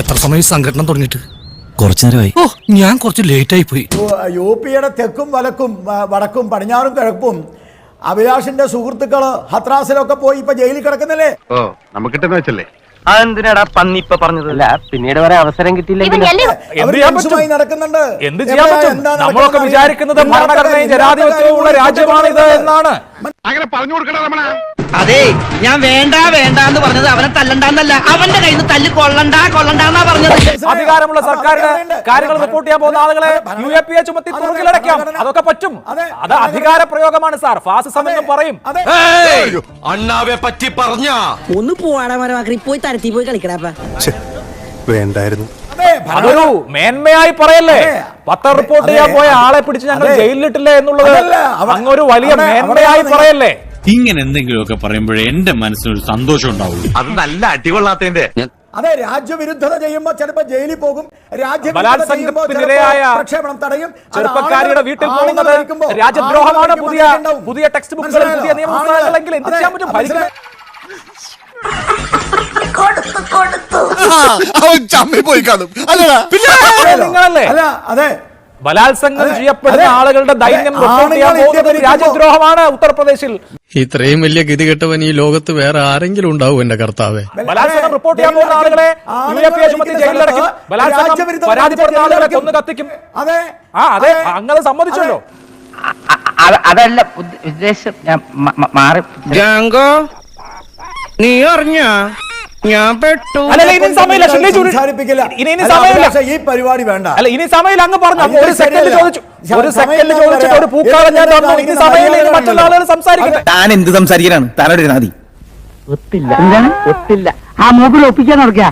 എത്ര സമയം സംഘടന തുടങ്ങിയിട്ട്? കുറച്ചു നേരമായി ഓ ഞാൻ കുറച്ച് ലേറ്റ് ആയി പോയി. യു പിയുടെ തെക്കും വലക്കും വടക്കും പടിഞ്ഞാറും കിഴക്കും അഭിലാഷിന്റെ സുഹൃത്തുക്കൾ ഹത്രാസിലൊക്കെ പോയി ഇപ്പൊ ജയിലിൽ കിടക്കുന്നല്ലേ? ഓ നമുക്ക് വെച്ചല്ലേ? അതെന്തിനാടാ പന്നി ഇപ്പൊ പറഞ്ഞത്? അല്ല പിന്നീട് വരെ അവസരം കിട്ടിയില്ലെങ്കിൽ? നടക്കുന്നുണ്ട്. എന്ത് ചെയ്യാൻ പറ്റും? നമ്മളൊക്കെ വിചാരിക്കുന്നത്. ഭരണഘടനയും ജനാധിപത്യവും രാജ്യമാണിത് എന്നാണ്. അങ്ങനെ പറഞ്ഞു കൊടുക്കണ രമണ. അതെ ഞാൻ വേണ്ട വേണ്ട എന്ന് പറഞ്ഞത് അവനെ തല്ലണ്ടെന്നല്ല. അവന്റെ കയ്യിൽ നിന്ന് തല്ല് കൊള്ളണ്ട കൊള്ളണ്ടെന്നാ പറഞ്ഞത്. അധികാരമുള്ള സർക്കാരിന് കാര്യങ്ങൾ റിപ്പോർട്ട് ചെയ്യാൻ പോകുന്ന ആളുകളെ യു എ പി എ ചുമത്തി അതെ, തുറക്കിലടയ്ക്കാം അതൊക്കെ പറ്റും. അതെ, അത് അധികാര പ്രയോഗമാണ് സാർ. ഫാസിസം എന്നും പറയും. അണ്ണാവെ പറ്റി പറഞ്ഞ. ഒന്ന് പോവാടാ മരമാക്കി പോയി തരത്തി പോയി കളിക്കടാപ്പ വേണ്ടായിരുന്നു. അതെ അതൊരു മേന്മയായി പറയല്ലേ? പത്ര റിപ്പോർട്ട് ചെയ്യാൻ പോയ ആളെ പിടിച്ച് ഞങ്ങൾ. ജയിലിലിട്ടില്ല എന്നുള്ളത് അങ്ങൊരു വലിയ മേന്മയായി പറയല്ലേ? ഇങ്ങനെ എന്തെങ്കിലുമൊക്കെ പറയുമ്പോഴേ എന്റെ മനസ്സിനൊരു സന്തോഷം ഉണ്ടാവുള്ളൂ. അത് നല്ല അടികൊള്ളാത്തതിന്റെ. അതെ രാജ്യവിരുദ്ധത ചെയ്യുമ്പോ ചിലപ്പോ ജയിലിൽ പോകും. രാജ്യവിരുദ്ധത ബലാത്സംഗത്തിന് ചെയ്യുമ്പോ പ്രക്ഷേപണം തടയും. ചെറുപ്പക്കാരിയുടെ വീട്ടിൽ പോകുന്നത് രാജ്യദ്രോഹമാണ് പുതിയ പുതിയ ടെക്സ്റ്റ് ബുക്കുകളിൽ? പുതിയ നിയമപുസ്തകങ്ങളെങ്കിൽ എന്ത് ചെയ്യാൻ പറ്റും? ഭരിക്കുന്ന അവൻ ചമ്മി പോയി കാണും. അല്ലടാ നിങ്ങളല്ലേ? അല്ല അതെ. ബലാത്സംഗം ചെയ്യപ്പെടുന്ന ആളുകളുടെ ദൈന്യം രാജ്യദ്രോഹമാണ് ഉത്തർപ്രദേശിൽ. ഇത്രയും വലിയ ഗതികെട്ടവൻ ഈ ലോകത്ത് വേറെ ആരെങ്കിലും ഉണ്ടാവും എന്റെ കർത്താവെ. ബലാത്സംഗം റിപ്പോർട്ട് ചെയ്യാൻ പോകുന്ന ആളുകളെ ജയിലിലടക്കും ബലാത്സംഗം പരാതിപ്പെടുന്ന ആളുകളെ കൊന്നു കത്തിക്കും അതെ ആ അതെ അങ്ങനെ സമ്മതിച്ചല്ലോ. അതല്ല ഉദ്ദ- ഉദ്ദേശം ഞാൻ മാറി ജാങ്കോ നീ അറിഞ്ഞ? ഞാൻ പെട്ടു. അല്ല ഇനി സമയമില്ല. ഷില്ലി ചൂടി ഇനി ഇനി സമയമില്ല. അഭിലാഷേ, ഈ പരിപാടി വേണ്ട. അല്ല ഇനി സമയമില്ല അങ്ങ് പറഞ്ഞു. ഒരു സെക്കൻഡ്. ചോദിച്ചു. ഒരു സെക്കൻഡ് ചോദിച്ചിട്ട് ഒരു പറയാം. ഞാൻ തന്നു? ഇനി സമയമില്ല ഇനി മറ്റുള്ള ആളുകൾ. സംസാരിക്കട്ടെ. താൻ എന്ത് സംസാരിക്കാനാണ്? താനോട് നാദി ഒത്തില്ല. ഒത്തില്ല. ആ മൂപ്പിൽ ഒപ്പിക്കാൻ നടക്കുക